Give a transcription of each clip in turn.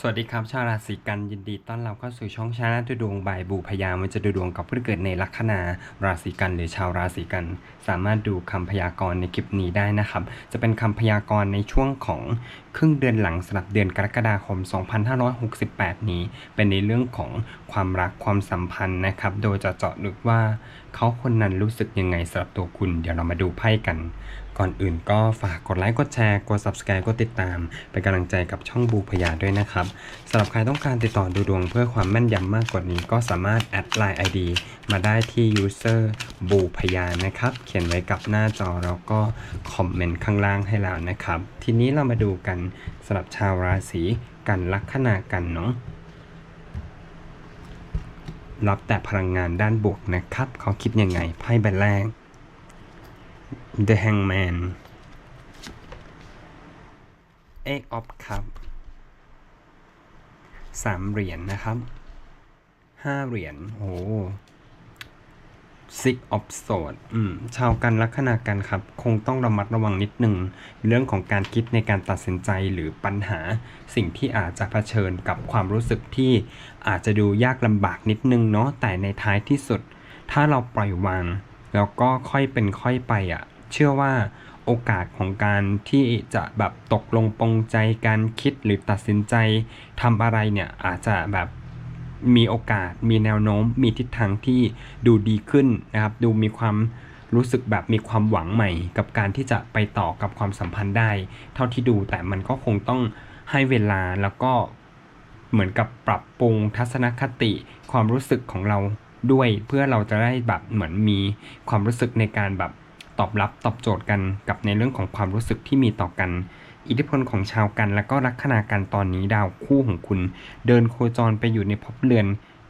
สวัสดีครับ ชาวราศีกันยินดีต้อนรับเข้าสู่ช่องชาแนลดูดวงบ่ายบูพยามันจะดูดวงกับผู้เกิดในลัคนาราศีกันหรือชาวราศีกัน สามารถดูคำพยากรณ์ในคลิปนี้ได้นะครับ จะเป็นคำพยากรณ์ในช่วงของครึ่งเดือนหลังสำหรับเดือนกรกฎาคม 2568 นี้ เป็นในเรื่องของความรักความสัมพันธ์นะครับ โดยจะเจาะลึกว่าเขาคนนั้นรู้สึกยังไงสำหรับตัวคุณ เดี๋ยวเรามาดูไพ่กัน ก่อนอื่นก็ฝากกดไลค์ กดแชร์ กด subscribe กดติดตาม เป็นกำลังใจกับช่องบูพยาด้วยนะครับสำหรับใครต้องการติดต่อดูดวงเพื่อความแม่นยำมากกว่านี้ ก็สามารถแอดไลน์ ID มาได้ที่ user บูพยานะครับ เขียนไว้กับหน้าจอแล้วก็คอมเมนต์ข้างล่างให้แล้วนะครับ ทีนี้เรามาดูกันสำหรับชาวราศีกันลัคนากันเนาะรับแต่พลังงานด้านบวกนะครับ เขาคิดยังไงไพ่ใบแรก The Hangman Eight of Cup สามเหรียญนะครับห้าเหรียญโอ้ Six of Swords อืม ชาวกันลัคนากันครับ คงต้องระมัดระวังนิดนึง เรื่องของการคิดในการตัดสินใจหรือปัญหา สิ่งที่อาจจะเผชิญกับความรู้สึกที่อาจจะดูยากลำบากนิดนึงเนาะ แต่ในท้ายที่สุด ถ้าเราปล่อยวาง แล้วก็ค่อยเป็นค่อยไปอะ่ะ เชื่อว่าโอกาสของการที่จะแบบตกลงปรงใจการคิดหรือตัดสินใจทำอะไรเนี่ยอาจจะแบบมีโอกาสมีแนวโน้ม มีทิศทางที่ดูดีขึ้นนะครับ ดูมีความรู้สึกแบบมีความหวังใหม่ กับการที่จะไปต่อกับความสัมพันธ์ได้ เท่าที่ดูแต่มันก็คงต้องให้เวลาแล้วก็เหมือนกับปรับปรุงทัศนคติ ความรู้สึกของเราด้วย เพื่อเราจะได้แบบเหมือนมีความรู้สึกในการแบบ ตอบรับตอบโจทย์กันกับในเรื่องของความรู้สึกที่มีต่อกัน อิทธิพลของชาวกันและก็ลัคนากันตอนนี้ดาวคู่ของคุณ เดินโคจรไปอยู่ในภพเรือน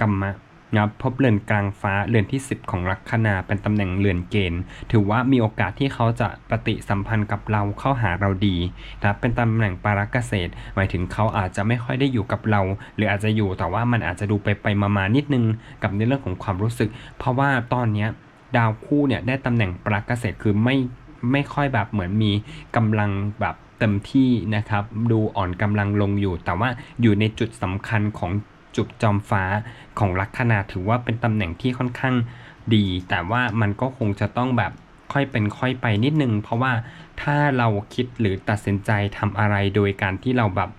กัมมะนะครับเรือนกลางฟ้าเรือนที่ 10 ของลัคนาเป็นตำแหน่งเรือนเกณฑ์ ถือว่ามีโอกาสที่เขาจะปฏิสัมพันธ์กับเราเข้าหาเราดีนะครับเป็นตำแหน่งปารักเกษตร หมายถึงเขาอาจจะไม่ค่อยได้อยู่กับเรา หรืออาจจะอยู่แต่ว่ามันอาจจะดูไปไปมามานิดนึงกับในเรื่องของความรู้สึก เพราะว่าตอนเนี้ย ดาวคู่เนี่ยได้ตำแหน่งปารักเกษตรคือไม่ไม่ค่อยแบบเหมือนมีกำลังแบบเต็มที่นะครับ ดูอ่อนกำลังลงอยู่ แต่ว่าอยู่ในจุดสำคัญของจุดจอมฟ้าของลัคนาถือว่าเป็นตำแหน่งที่ค่อนข้างดี แต่ว่ามันก็คงจะต้องแบบค่อยเป็นค่อยไปนิดนึง เพราะว่าถ้าเราคิดหรือตัดสินใจทำอะไรโดยการที่เราแบบ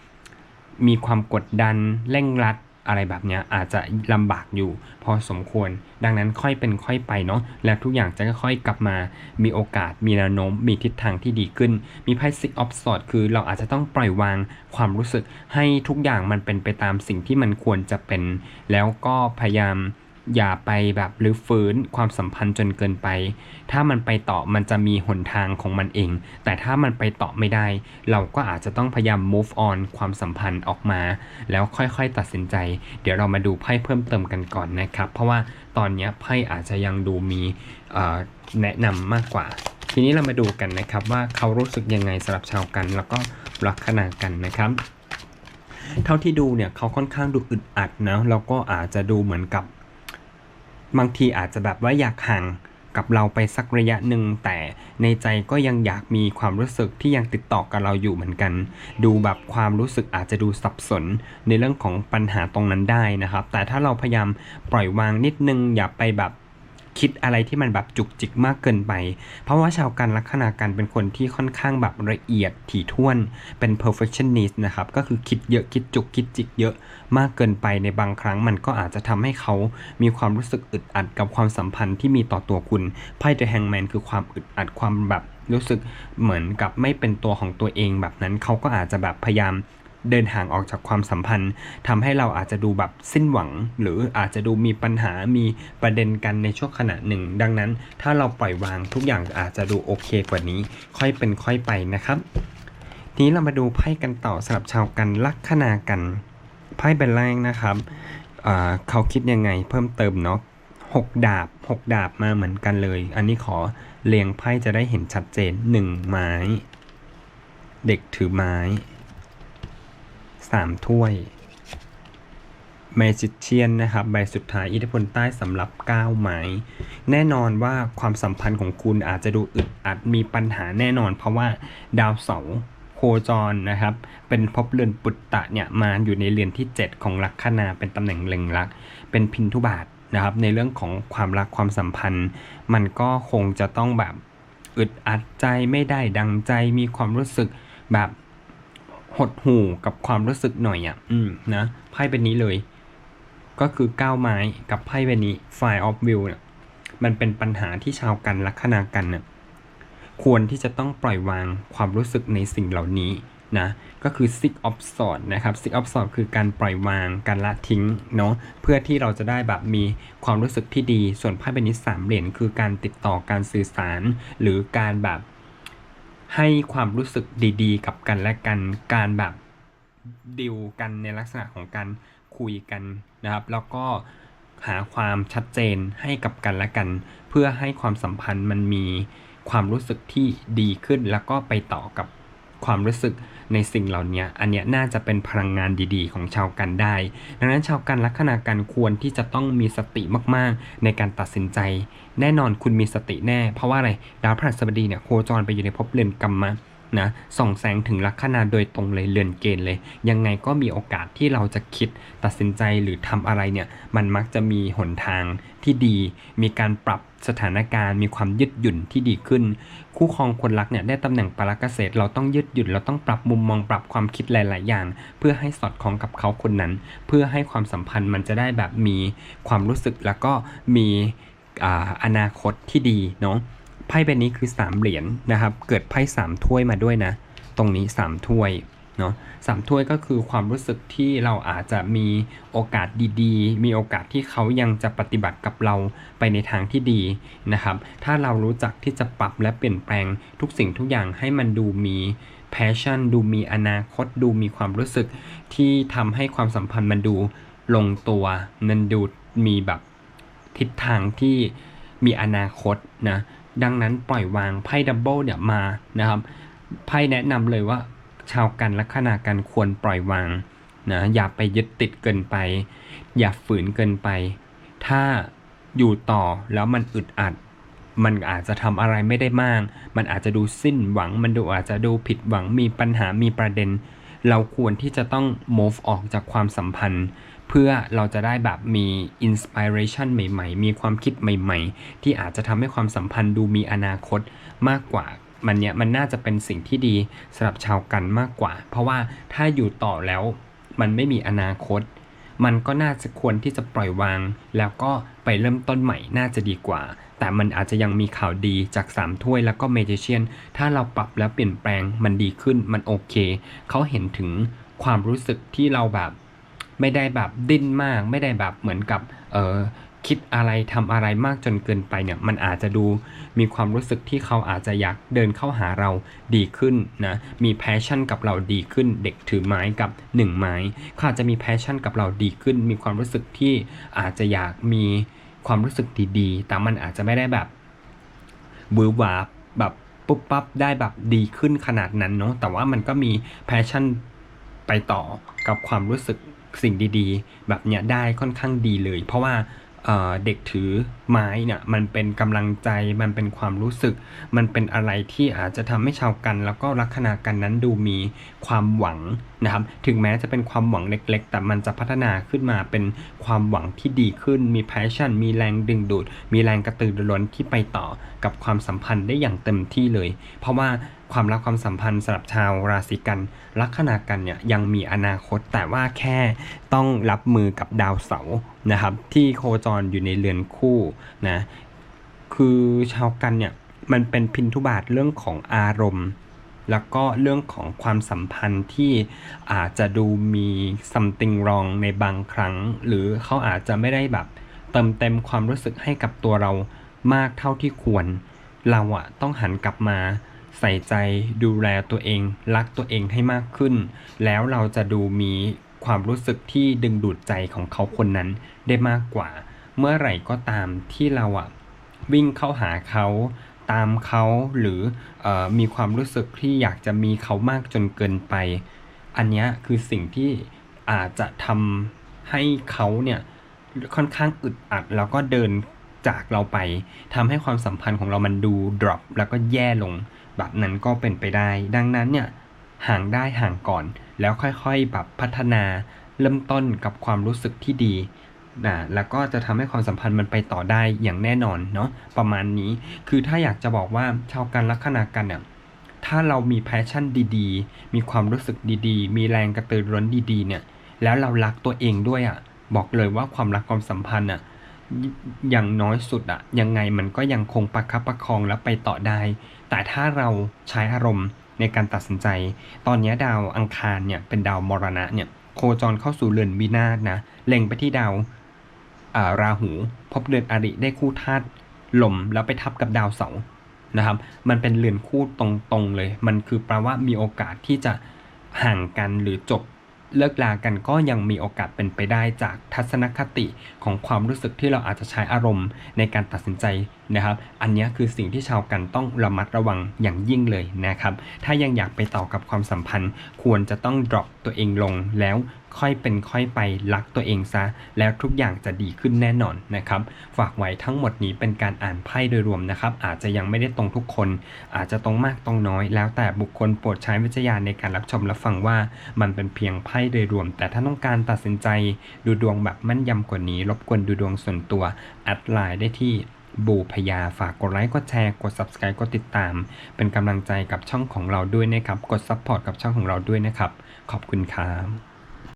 มีความกดดันเร่งรัด อะไรแบบเนี้ยอาจจะลำบากอยู่ พอสมควร ดังนั้นค่อยเป็นค่อยไปเนาะและทุกอย่างจะค่อยๆกลับมา มีโอกาสมีแนวโน้มมีทิศทางที่ดีขึ้น มีไพ่ Six of sort คือเราอาจจะต้องปล่อยวางความรู้สึก ให้ทุกอย่างมันเป็นไปตามสิ่งที่มันควรจะเป็น แล้วก็พยายาม อย่าไปแบบรื้อฟื้นความสัมพันธ์จนเกินไป ถ้ามันไปต่อมันจะมีหนทางของมันเอง แต่ถ้ามันไปต่อไม่ได้ เราก็อาจจะต้องพยายาม move on ความสัมพันธ์ออกมา แล้วค่อยๆตัดสินใจ เดี๋ยวเรามาดูไพ่เพิ่มเติมกันก่อนนะครับ เพราะว่าตอนนี้ไพ่อาจจะยังดูมีแนะนำมากกว่า ทีนี้เรามาดูกันนะครับว่าเขารู้สึกยังไงสำหรับชาวกัน แล้วก็ลัคนากันนะครับ เท่าที่ดูเนี่ยเขาค่อนข้างดูอึดอัดนะแล้วก็อาจจะดูเหมือนกับ บางทีอาจจะแบบว่าอยากห่างกับเราไปสักระยะหนึ่งแต่ในใจก็ยังอยากมีความรู้สึกที่ยังติดต่อกับเราอยู่เหมือนกัน ดูแบบความรู้สึกอาจจะดูสับสนในเรื่องของปัญหาตรงนั้นได้นะครับ แต่ถ้าเราพยายามปล่อยวางนิดนึงอย่าไปแบบ คิดอะไรที่มันแบบจุกจิกมากเกินไป เพราะว่าชาวกันลัคนากันเป็นคนที่ค่อนข้างแบบละเอียดถี่ถ้วนเป็น perfectionist นะครับก็คือคิดเยอะคิดจุกคิดจิกเยอะมากเกินไปในบางครั้งมันก็อาจจะทำให้เขามีความรู้สึกอึดอัดกับความสัมพันธ์ที่มีต่อตัวคุณไพ่ The Hangman คือความอึดอัดความแบบรู้สึกเหมือนกับไม่เป็นตัวของตัวเองแบบนั้นเขาก็อาจจะแบบพยายาม เดินห่างออกจากความสัมพันธ์ทำให้เราอาจจะดูแบบสิ้นหวัง หรืออาจจะดูมีปัญหามีประเด็นกันในช่วงขณะหนึ่ง ดังนั้นถ้าเราปล่อยวางทุกอย่างอาจจะดูโอเคกว่านี้ ค่อยเป็นค่อยไปนะครับ ทีนี้เรามาดูไพ่กันต่อสำหรับชาวกันลัคนากันไพ่ใบแรกนะครับเขาคิดยังไงเพิ่มเติมเนาะหกดาบหกดาบมาเหมือนกันเลย อันนี้ขอเรียงไพ่จะได้เห็นชัดเจนหนึ่งไม้ เด็กถือไม้ามถ้วยแมจิเชียนนะครับใบสุดท้ายอิทธิพลใต้สำหรับ 9 ไม้ แน่นอนว่าความสัมพันธ์ของคุณอาจจะดูอึดอัดมีปัญหาแน่นอน เพราะว่าดาวเสาร์โคจรนะครับ เป็นภพเรือนปุตตะเนี่ยมาอยู่ในเรือนที่ 7 ของลัคนาเป็นตำแหน่งเล็งลัก เป็นพินทุบาทนะครับ ในเรื่องของความรักความสัมพันธ์ มันก็คงจะต้องแบบอึดอัดใจไม่ได้ดังใจมีความรู้สึกแบบ หดหู่กับความรู้สึกหน่อยอะ อืมนะไพ่เป็นนี้เลย ก็คือก้าวไม้กับไพ่ใบนี้ Fire of View เนี่ยมันเป็นปัญหาที่ชาวกันลัคนากันเนี่ยควรที่จะต้องปล่อยวางความรู้สึกในสิ่งเหล่านี้นะก็คือ Six of Swords นะครับ Six of Swords คือการปล่อยวางการละทิ้งเนาะเพื่อที่เราจะได้แบบมีความรู้สึกที่ดี ส่วนไพ่ใบนี้สามเหรียญคือการติดต่อการสื่อสาร หรือการแบบ ให้ความรู้สึกดีๆ กับกันและกันการแบบดิวกันในลักษณะของการคุยกันนะครับ แล้วก็หาความชัดเจนให้กับกันและกัน เพื่อให้ความสัมพันธ์มันมีความรู้สึกที่ดีขึ้นแล้วก็ไปต่อกับ ความรู้สึกในสิ่งเหล่านี้อันเนี้ยน่าจะเป็นพลังงานดีๆ ของชาวกันได้ ดังนั้นชาวกันลัคนากันควรที่จะต้องมีสติมากๆ ในการตัดสินใจ แน่นอนคุณมีสติแน่ เพราะว่าอะไรดาวพฤหัสบดีเนี่ยโคจรไปอยู่ในภพเรือนกรรมะนะส่องแสงถึงลัคนาโดยตรงเลยเรือนเกณฑ์เลย ยังไงก็มีโอกาสที่เราจะคิดตัดสินใจหรือทำอะไรเนี่ยมันมักจะมีหนทางที่ดี มีการปรับ สถานการณ์มีความยืดหยุ่นที่ดีขึ้น คู่ครองคนรักเนี่ยได้ตำแหน่งปรักเกษตร เราต้องยืดหยุ่นเราต้องปรับมุมมองปรับความคิดหลาย ๆ อย่าง เพื่อให้สอดคล้องกับเขาคนนั้น เพื่อให้ความสัมพันธ์มันจะได้แบบมีความรู้สึกแล้วก็มีออนาคตที่ดีเนาะไพ่ใบนี้คือ 3 เหรียญนะครับ เกิดไพ่3ถ้วยมาด้วยนะ ตรงนี้ 3 ถ้วย เนาะสามถ้วยก็คือความรู้สึกที่เราอาจจะมีโอกาสดีๆ มีโอกาสที่เขายังจะปฏิบัติกับเราไปในทางที่ดีนะครับ ถ้าเรารู้จักที่จะปรับและเปลี่ยนแปลงทุกสิ่งทุกอย่างให้มันดูมี passion ดูมีอนาคต ดูมีความรู้สึกที่ทำให้ความสัมพันธ์มันดูลงตัวมันดูมีแบบทิศทางที่มีอนาคตนะดังนั้นปล่อยวางไพ่ดับเบิลเนี่ยมานะครับไพ่แนะนำเลยว่า ชาวกันลัคนากันควรปล่อยวางนะอย่าไปยึดติดเกินไป อย่าฝืนเกินไป ถ้าอยู่ต่อแล้วมันอึดอัด มันอาจจะทำอะไรไม่ได้มาก มันอาจจะดูสิ้นหวัง มันดูอาจจะดูผิดหวังมีปัญหามีประเด็น เราควรที่จะต้อง move ออกจากความสัมพันธ์ เพื่อเราจะได้แบบมีอินสปิเรชันใหม่ ๆ มีความคิดใหม่ ๆ ที่อาจจะทำให้ความสัมพันธ์ดูมีอนาคตมากกว่า มันเนี้ยมันน่าจะเป็นสิ่งที่ดีสำหรับชาวกันมากกว่า เพราะว่าถ้าอยู่ต่อแล้วมันไม่มีอนาคต มันก็น่าจะควรที่จะปล่อยวาง แล้วก็ไปเริ่มต้นใหม่น่าจะดีกว่า แต่มันอาจจะยังมีข่าวดีจาก3ถ้วยแล้วก็เมจิเชียนถ้าเราปรับแล้วเปลี่ยนแปลงมันดีขึ้นมันโอเค เขาเห็นถึงความรู้สึกที่เราแบบ ไม่ได้แบบดิ้นมาก ไม่ได้แบบเหมือนกับเออ คิดอะไรทำอะไรมากจนเกินไปเนี่ยมันอาจจะดูมีความรู้สึกที่เขาอาจจะอยากเดินเข้าหาเราดีขึ้นนะมีแพชชั่นกับเราดีขึ้น เด็กถือไม้กับหนึ่งไม้เขาอาจจะมีแพชชั่นกับเราดีขึ้น มีความรู้สึกที่อาจจะอยากมีความรู้สึกดีๆ แต่มันอาจจะไม่ได้แบบวือหวาบแบบปุ๊บปั๊บได้แบบดีขึ้นขนาดนั้นเนาะแต่ว่ามันก็มีแพชชั่นไปต่อกับความรู้สึกสิ่งดีๆ แบบเนี้ยได้ค่อนข้างดีเลย เพราะว่า เด็กถือไม้เนี่ยมันเป็นกำลังใจมันเป็นความรู้สึก มันเป็นอะไรที่อาจจะทำให้ชาวกัน แล้วก็ลัคนากันนั้นดูมีความหวังนะครับถึงแม้จะเป็นความหวังเล็ก ๆ แต่มันจะพัฒนาขึ้นมาเป็นความหวังที่ดีขึ้น มีแพชชั่น มีแรงดึงดูด มีแรงกระตือรือร้นที่ไปต่อกับความสัมพันธ์ได้อย่างเต็มที่เลย เพราะว่า ความรักความสัมพันธ์สำหรับชาวราศีกันลัคนากันเนี่ยยังมีอนาคตแต่ว่าแค่ต้องรับมือกับดาวเสาร์นะครับ ที่โคจรอยู่ในเรือนคู่นะคือชาวกันเนี่ยมันเป็นพินทุบาทเรื่องของอารมณ์ แล้วก็เรื่องของความสัมพันธ์ที่อาจจะดูมี something wrong ในบางครั้ง หรือเขาอาจจะไม่ได้แบบเติมเต็มความรู้สึกให้กับตัวเรามากเท่าที่ควร เราอะต้องหันกลับมา ใส่ใจดูแลตัวเอง รักตัวเองให้มากขึ้น แล้วเราจะดูมีความรู้สึกที่ดึงดูดใจของเขาคนนั้นได้มากกว่า เมื่อไหร่ก็ตามที่เราอะวิ่งเข้าหาเขาตามเขาหรือออมีความรู้สึกที่อยากจะมีเขามากจนเกินไป อันนี้คือสิ่งที่อาจจะทำให้เขาเนี่ยค่อนข้างอึดอัดแล้วก็เดินจากเราไปทำให้ความสัมพันธ์ของเรามันดู drop แล้วก็แย่ลง แบบนั้นก็เป็นไปได้ ดังนั้นเนี่ยห่างได้ห่างก่อน แล้วค่อยๆแบบพัฒนาเริ่มต้นกับความรู้สึกที่ดีนะแล้วก็จะทำให้ความสัมพันธ์มันไปต่อได้อย่างแน่นอนเนาะประมาณนี้คือถ้าอยากจะบอกว่าชาวกันลัคนากันเนี่ยถ้าเรามีแพชชั่นดีๆ มีความรู้สึกดีๆ มีแรงกระตือรือร้นดีๆเนี่ยแล้วเรารักตัวเองด้วยอะ่ะบอกเลยว่าความรักความสัมพันธ์อะ อย่างน้อยสุดอะยังไงมันก็ยังคงประคับประคองและไปต่อได้ แต่ถ้าเราใช้อารมณ์ในการตัดสินใจ ตอนนี้ดาวอังคารเนี่ยเป็นดาวมรณะเนี่ยโคจรเข้าสู่เรือนวินาศนะเล็งไปที่ดาวราหู พบเรือนอริได้คู่ธาตุลมแล้วไปทับกับดาวเสาร์นะครับมันเป็นเรือนคู่ตรงๆเลย มันคือแปลว่ามีโอกาสที่จะห่างกันหรือจบ เลิกลากันก็ยังมีโอกาสเป็นไปได้จากทัศนคติของความรู้สึกที่เราอาจจะใช้อารมณ์ในการตัดสินใจนะครับ อันนี้คือสิ่งที่ชาวกันต้องระมัดระวังอย่างยิ่งเลยนะครับ ถ้ายังอยากไปต่อกับความสัมพันธ์ ควรจะต้อง drop ตัวเองลงแล้ว ค่อยเป็นค่อยไปรักตัวเองซะ แล้วทุกอย่างจะดีขึ้นแน่นอนนะครับ ฝากไว้ทั้งหมดนี้เป็นการอ่านไพ่โดยรวมนะครับ อาจจะยังไม่ได้ตรงทุกคน อาจจะตรงมากตรงน้อย แล้วแต่บุคคลโปรดใช้วิจารณญาณในการรับชมและฟังว่ามันเป็นเพียงไพ่โดยรวม แต่ถ้าต้องการตัดสินใจดูดวงแบบแม่นยำกว่านี้ รบกวนดูดวงส่วนตัวแอดไลน์ได้ที่บูพยาฝากกดไลค์กดแชร์ กด subscribe กดติดตาม เป็นกำลังใจกับช่องของเราด้วยนะครับ กด support กับช่องของเราด้วยนะครับ ขอบคุณครับ